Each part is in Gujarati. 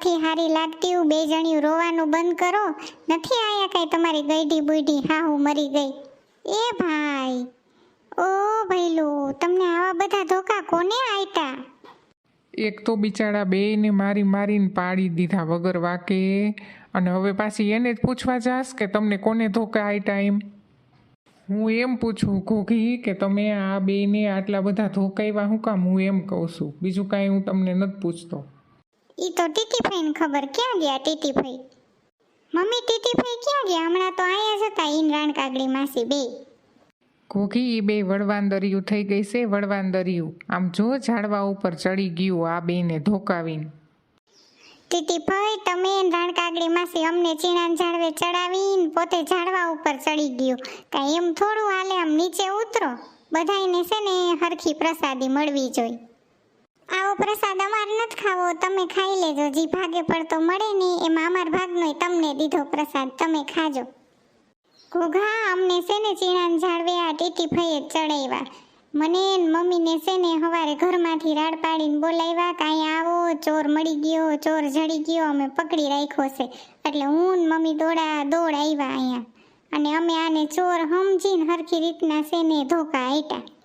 નથી હારી લાગતી બે જણિયું રોવાનું બંધ કરો. નથી આયા કાંઈ તમારી ગઈઢી હા, હું મરી ગઈ. એ ભાઈ. ઓ ભઈલું તમને આવા બધા ધોકા કોને આયતા? એક તો બિચારા બેયને મારી મારીને પાડી દીધા વગર વાકે. અને હવે પાછી એને જ પૂછવા જાસ કે તમને કોને ધોકા આયતા એમ? હું એમ પૂછું ઘોઘી કે તમે આ બેને આટલા બધા ધોકાવ્યા હું કામ? હું એમ કહું છું. બીજું કાંઈ હું તમને નથી પૂછતો. ઈ તો ટીટીભાઈને ખબર ક્યાં ગયા ટીટીભાઈ મમ્મી ટીટીભાઈ ક્યાં ગયા? હમણાં તો આયા જ હતા ઈન રાણકાગડી માસી બે. ઘોઘી એ બે વડવાંદરિયું થઈ ગઈ છે વડવાંદરિયું આમ જો ઝાડવા ઉપર ચડી ગયું આ બેને ધોકાવીને. ટીટીભાઈ તમે રાણ કાગડી માસી અમને ચીણાન ઝાડવે ચડાવીને પોતે ઝાડવા ઉપર ચડી ગયું. કાંઈ એમ થોડું હાલે આમ નીચે ઉતરો. બધાયને છે ને હરખી પ્રસાદી મળવી જોઈ આવો પ્રસાદ અમાર નથી ખાવો, તમે ખાઈ લેજો. જી ભાગે પડતો મળે ને એમાં અમાર ભાગનો તમને દીધો પ્રસાદ, તમે ખાજો. ઘોઘા, અમને છે ને ચીણાન ઝાડવે આ ટીટીફાઈએ જ ચડાવ્યા મને મમ્મીને છે ને હવારે ઘરમાંથી રાડ પાડીને બોલાવ્યા કાંઈ આવો, ચોર મળી ગયો, ચોર જડી ગયો, અમે પકડી રાખ્યો છે. એટલે હું મમ્મી દોડા દોડ આવ્યા અહીંયા. અને અમે આને ચોર સમજીને હરખી રીતના છે ધોકા આટ્યા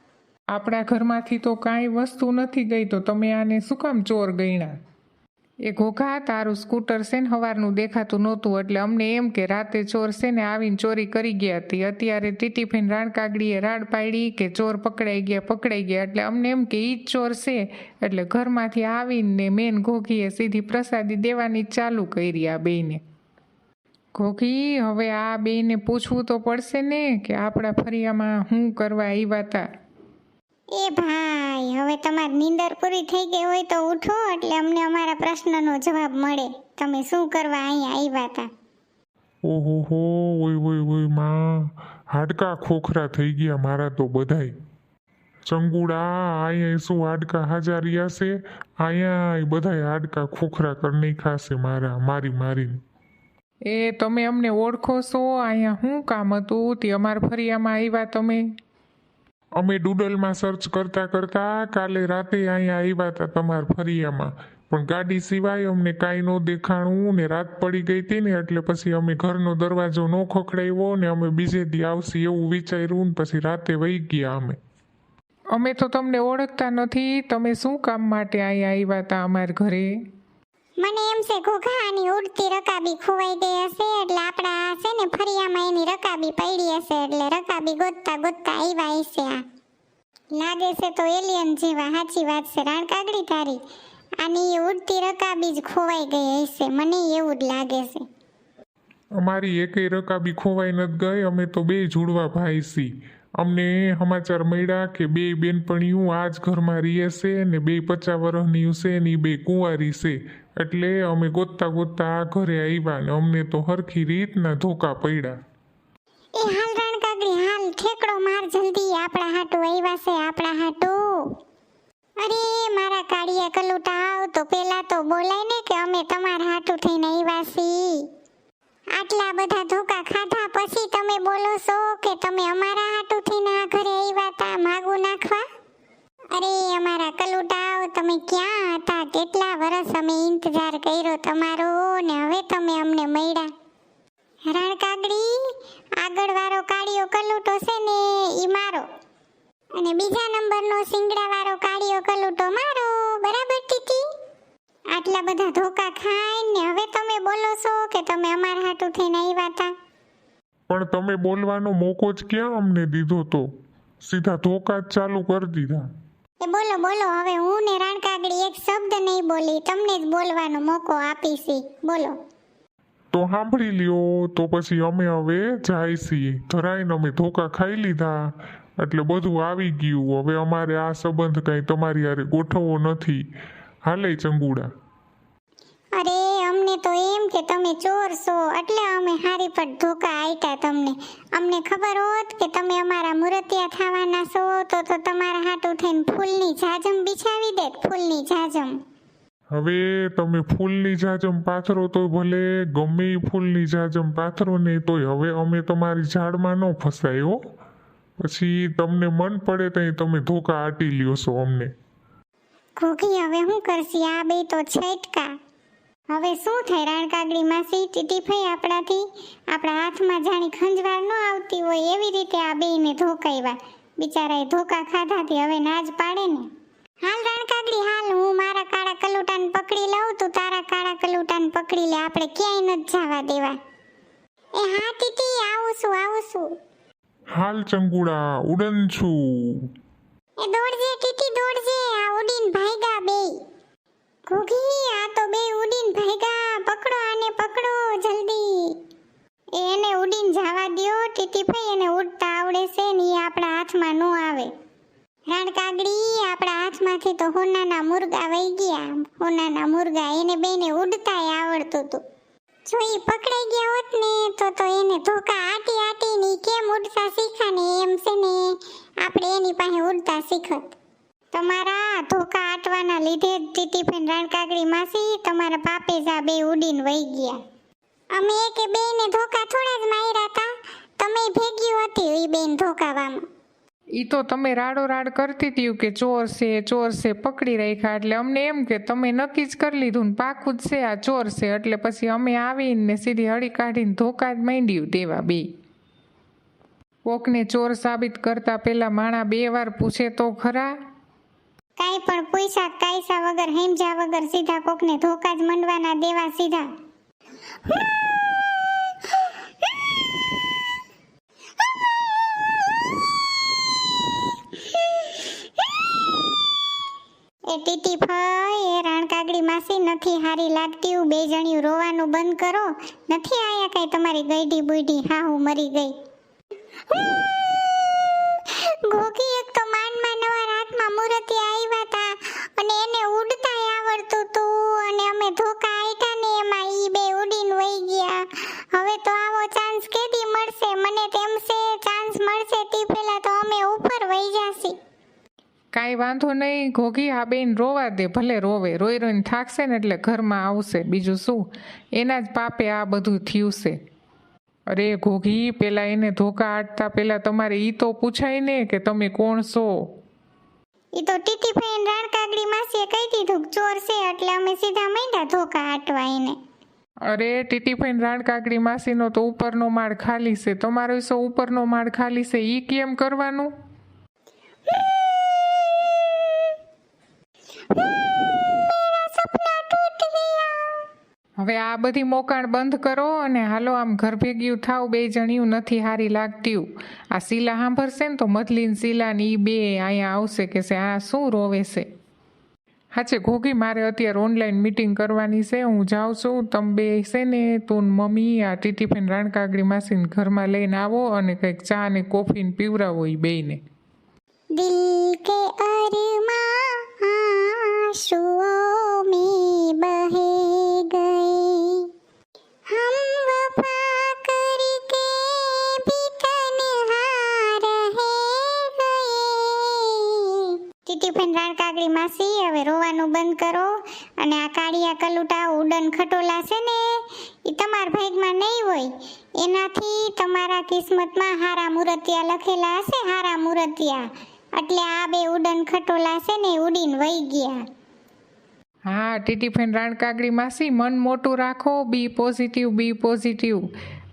આપણા ઘરમાંથી તો કાંઈ વસ્તુ નથી ગઈ તો તમે આને શું કામ ચોર ગણ્યા એ ઘોઘા તારું સ્કૂટર છે ને સવારનું દેખાતું નહોતું, એટલે અમને એમ કે રાતે ચોર છે ને આવીને ચોરી કરી ગયા હતી. અત્યારે ટીટીફીન રાણકાગડીએ રાડ પાડી કે ચોર પકડાઈ ગયા પકડાઈ ગયા, એટલે અમને એમ કે ઈ જ ચોર છે. એટલે ઘરમાંથી આવીને મેન ઘોઘીએ સીધી પ્રસાદી દેવાની ચાલુ કરી આ બેને ઘોઘી, હવે આ બેને પૂછવું તો પડશે ને કે આપણા ફરિયામાં શું કરવા આવ્યા હતા એ ભાઈ હવે તમારી નીંદર પૂરી થઈ ગઈ હોય તો ઉઠો એટલે અમને અમારા પ્રશ્નનો જવાબ મળે. તમે શું કરવા અહીંયા આવ્યા હતા? ઓહો હો ઓય ઓય ઓયમાં. હાડકા ખોખરા થઈ ગયા મારા તો બધાય. ચંગુડા અહીંયા શું હાડકા હાજારિયા છે? અહીંયા બધાય હાડકા ખોખરા કરી ખાશે મારા મારી મારીને. એ તમે અમને ઓળખો છો અહીંયા શું કામ હતું? તે અમારા ફરિયામાં આવ્યા તમે? અમે ડૂડલમાં સર્ચ કરતા કરતા કાલે રાતે અહીંયા આવ્યા હતા તમારા ફરિયામાં. પણ ગાડી સિવાય અમને કાંઈ ન દેખાણું ને રાત પડી ગઈ હતી ને એટલે પછી અમે ઘરનો દરવાજો ન ખખડાવ્યો ને અમે બીજે દી આવશે એવું વિચાર્યું ને પછી રાતે વહી ગયા અમે. અમે તો તમને ઓળખતા નથી, તમે શું કામ માટે અહીંયા આવ્યા હતા અમારા ઘરે? મને એમ છે ઘોઘાની ઉડતી રકાબી ખોવાઈ ગઈ હશે, એટલે આપણા છે ને ફરિયામાં એની રકાબી પડી હશે, એટલે રકાબી ગોતતા ગોતતા આવ્યા હશે આ. લાગે છે તો એલિયન જેવા, સાચી વાત છે રાણકાગડી તારી. આની ઉડતી રકાબી જ ખોવાઈ ગઈ હશે, મને એવું જ લાગે છે. અમારી એકેય રકાબી ખોવાઈ નથી ગઈ, અમે તો બે જુડવા ભાઈ છી. અમને સમાચાર મળ્યા કે બે બેનપણીઓ આ જ ઘરમાં રહે છે ને બે પચાસ વર્ષની છે ને બે કુંવારી છે. એટલે અમે ગોતતા ગોતતા ઘરે આવ્યા ને અમને તો હરખી રીતના ધોકા પડ્યા. એ હાલ રાણકાગડી હાલ ઠેકડો માર જલ્દી. આપણા હાટુ આવ્યા છે, આપણા હાટુ. અરે, મારા કાળિયા કલુટા, આવ તો પેલા તો બોલાય ને કે અમે તમારા હાટુ થઈને આવ્યા છી આટલા બધા ધોકા ખાધા પછી તમે બોલો છો કે તમે અમારા હાટુ થઈને આ ઘરે આવ્યા તા? માગું નાખવા? અરે, અમારા કલુટાવ તમે ક્યાં હતા? કેટલા વર્ષ અમે ઇંતજાર કર્યો તમારો ને હવે તમે અમને મળ્યા. રાણકાગડી આગળ વાળો કાળિયો કલુટો છે ને, ઈ મારો. અને બીજા નંબરનો સિંગડા વાળો કાળિયો કલુટો મારો. બરાબર, ટીટી? આટલા બધા ધોકા ખાઈને હવે તમે બોલો છો કે તમે અમારા હાટુ થઈને આવ્યા હતા? પણ તમે બોલવાનો મોકો જ ક્યાં અમને દીધો તો? સીધા ધોકા ચાલુ કરી દીધા. એ બોલો બોલો હવે હું ને રાણકાગડી એક શબ્દ નહીં બોલી તમને જ બોલવાનો મોકો આપીશી. બોલો. તો સાંભળી લ્યો તો પછી અમે હવે જાય છીએ. ધરાઈને અમે ધોકા ખાઈ લીધા એટલે બધું આવી ગયું. હવે અમારે આ સંબંધ કાંઈ તમારી હારે ગોઠવવો નથી. હાલે ચંગુડા. અરે અમને તો એમ કે તમે ચોર છો એટલે અમે હારી પર ધોકા આઈટા તમને. અમને ખબર હોત કે તમે અમારા મૂર્તિયા થવાના છો તો તો તમારા હાટું થઈને ફૂલની જાજમ બિછાવી દેત ફૂલની જાજમ હવે તમે ફૂલની જાજમ પાથરો તો ભલે ગમે ફૂલની જાજમ પાથરો ને તોય હવે અમે તમારી ઝાડમાં ન ફસાયો પછી તમને મન પડે ત્યાં તમે ધોકા આટી લ્યો છો અમને. ઘોઘી હવે શું કરશી? આ બે તો છટકા. હવે શું થાય? રાણકાગડી માસી ટીટીફાઈ આપણાથી આપણા હાથમાં જાણી ખંજવાર ન આવતી હોય એવી રીતે આ બેયને ધોકાવ્યા બિચારાએ ધોકા ખાધાથી હવે નાજ પાડે ને. હાલ રાણકાગડી હાલ હું મારા કાળા કલુટાને પકડી લઉં તું. તારા કાળા કલુટાને પકડી લે. આપણે ક્યાંય નથી જવા દેવા. એ હા ટીટી આવું છું આવું છું. હાલ ચંગુડા ઉડન છું. એ દોડજે ટીટી દોડજે. આ ઉડીન ભાઈગા બે ઘુઘી આ તો બે ઉડીન ભાગ્યા પકડો આને પકડો જલ્દી. એને ઉડીન જવા દ્યો, ટીટીભાઈ એને ઉડતા આવડે છે ને એ આપણા હાથમાં ન આવે. રાણકાગડી આપણા હાથમાંથી તો હોનાના મુર્ગા વહી ગયા. હોનાના મુર્ગા એને બેને ઉડતાય આવડતું હતું જો એ પકડાઈ ગયા હોત ને, તો તો એને ધોકા આટી આટી ની કેમ ઉડતા શીખા ને? એમ છે ને, આપણે એની પાસે ઉડતા શીખત. તમારા ધોકા આટવાના લીધે જ ટીટીફેન રાણકાગડી માસી તમારા પાપે જા બે ઉડીને વહી ગયા. અમે એકે બેને ધોકા થોડા જ માર્યા હતા તમે ભેગી હતી એ બેન ધોકાવામાં. ઈ તો તમે રાડો રાડ કરતી હતી કે ચોર છે ચોર છે પકડી રાખ્યા એટલે અમને એમ કે તમે નક્કી જ કરી લીધું ને પાકું જ છે આ ચોર છે એટલે પછી અમે આવીને સીધી હળી કાઢીને ધોકા જ માંડ્યું દેવા બે. કોકને ચોર સાબિત કરતા પહેલા માણા બે વાર પૂછે તો ખરા? કાંઈ પણ પૈસા કાયસા વગર, હેમજા વગર સીધા કોકને ધોકા જ મંડવાના દેવા સીધા. એ ટીટી ભાઈ, એ રાણકાગડી માસી નથી હારી લાગતી બે જણિયું રોવાનું બંધ કરો. નથી આયા કઈ તમારી ગઈડી બુઈડી હા હું મરી ગઈ. ગોગી, એક તો રાતમાં આવ્યા હતા અને એને ઉડતાય આવડતું તું અને અમે ધોકા આઈટા ને એમાં ઈ બે ઉડીને વહી ગયા. હવે તો આવો ચાન્સ કેદી મળશે? મને તેમ છે ચાન્સ મળશે તી પહેલા તો અમે ઉપર વહી જાસી કાંઈ વાંધો નહીં, ઘોઘી આ બેન રોવા દે, ભલે રોવે. રોઈ રોઈને થાકશે ને એટલે ઘરમાં આવશે. બીજું શું? એના જ પાપે આ બધું થયું છે. અરે ઘોઘી, પેલા એને ધોકા આટતા પેલા તમારે ઈ તો પૂછાય ને કે તમે કોણ છો? ઈ તો ટીટી ફેન રાણકાગડી માસીએ કહી દીધું ચોર છે એટલે અમે સીધા માંડ્યા ધોકા આટવા એને. અરે ટીટીફાઈન રાણકાકડી માસીનો તો ઉપરનો માળ ખાલી છે. તમારો સો ઉપરનો માળ ખાલી છે. ઈ કેમ કરવાનું સપના ટૂટ ગયા હવે આ બધી મોકાણ બંધ કરો અને હાલો આમ ઘર ભેગ્યું થાવ, બે જણિયું નથી હારી લાગતીયું. આ શીલા સાંભળશે ને તો મધલીન શીલાની એ બે અહીંયા આવશે કે છે, આ શું રોવે છે? હાચે ઘોઘી મારે અત્યારે ઓનલાઈન મિટિંગ કરવાની છે, હું જાઉં છું. તમે બે છે ને, તું મમ્મી, આ ટીટીફેન રાણકાગડી માસીને ઘરમાં લઈને આવો અને કંઈક ચા ને કોફીને પીવરાવો એ બેને બહે ટીટીફેન રાણકાગડી માસી, હવે રોવાનું બંધ કરો અને આ કાળિયા કલુટા ઉડન ખટોલા છે ને એ તમારા ભાગમાં નહીં હોય. એનાથી તમારા કિસ્મતમાં હારા મૂર્તિયા લખેલા હશે, હારા મૂર્તિયા. એટલે આ બે ઉડન ખટોલા છે ને, ઉડીને વહી ગયા. હા ટીટીફેન રાણકાગડી માસી, મન મોટું રાખો, બી પોઝિટિવ બી પોઝિટિવ.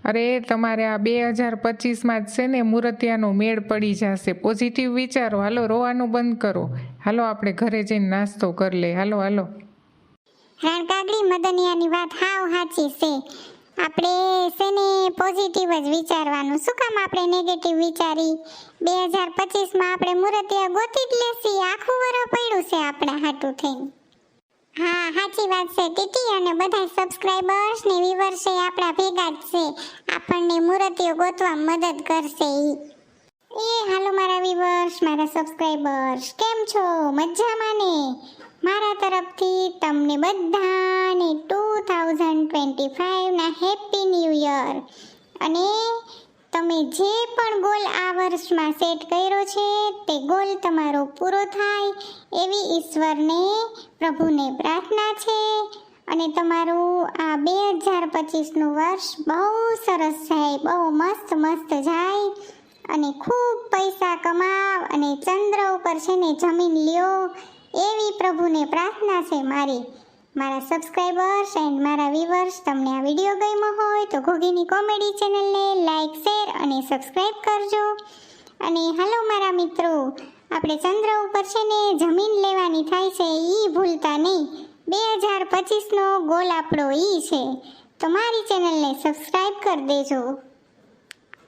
અરે, તમારે આ બે હજાર પચીસમાં જ છે ને, મૂર્તિયાનો મેળ પડી જશે. પોઝિટિવ વિચારો. હાલો, રોવાનું બંધ કરો. હાલો, આપણે ઘરે જઈને નાસ્તો કરી લે હાલો હાલો. રાણકાગડી મદનિયાની વાત હાવ સાચી છે. આપણે છે પોઝિટિવ જ વિચારવાનું. શું કામ આપણે નેગેટિવ વિચારી? બે હજાર પચીસમાં આપણે મૂર્તિયા ગોતી જ લેશી. આખું વર પડ્યું છે આપણા હાટું થઈને. હા સાચી વાત છે. ટીટી અને બધા સબસ્ક્રાઇબર્સ ને વ્યુઅર્સ એ આપણા ભેગા જ છે. આપણને મૂર્તિઓ ગોતવા મદદ કરશે એ, હાલો મારા વ્યુઅર્સ મારા સબસ્ક્રાઇબર્સ કેમ છો? મજામાં ને? મારા તરફથી તમને બધાને ટુ થાઉઝન્ડ ટ્વેન્ટી ફાઇવના હેપી ન્યૂ યર અને તમે જે પણ ગોલ આ વર્ષમાં સેટ કર્યો છે, તે ગોલ તમારો પૂરો થાય એવી ઈશ્વરને પ્રભુને પ્રાર્થના છે અને તમારું આ બે હજાર પચીસનું વર્ષ બહુ સરસ જાય, બહુ મસ્ત મસ્ત જાય અને ખૂબ પૈસા કમાવ અને ચંદ્ર ઉપર છે ને જમીન લ્યો એવી પ્રભુને પ્રાર્થના છે મારી. મારા સબસ્ક્રાઈબર્સ એન્ડ મારા વ્યુઅર્સ તમને આ વીડિયો ગમ્યો હોય તો ઘોઘીની કોમેડી ચેનલને લાઈક શેર અને સબસ્ક્રાઈબ કરજો. અને હાલો મારા મિત્રો આપણે ચંદ્ર ઉપર છે ને જમીન લેવાની થાય છે એ ભૂલતા નહીં. બે હજાર પચીસનો ગોલ આપણો એ છે. તો મારી ચેનલને સબસ્ક્રાઈબ કરી દેજો.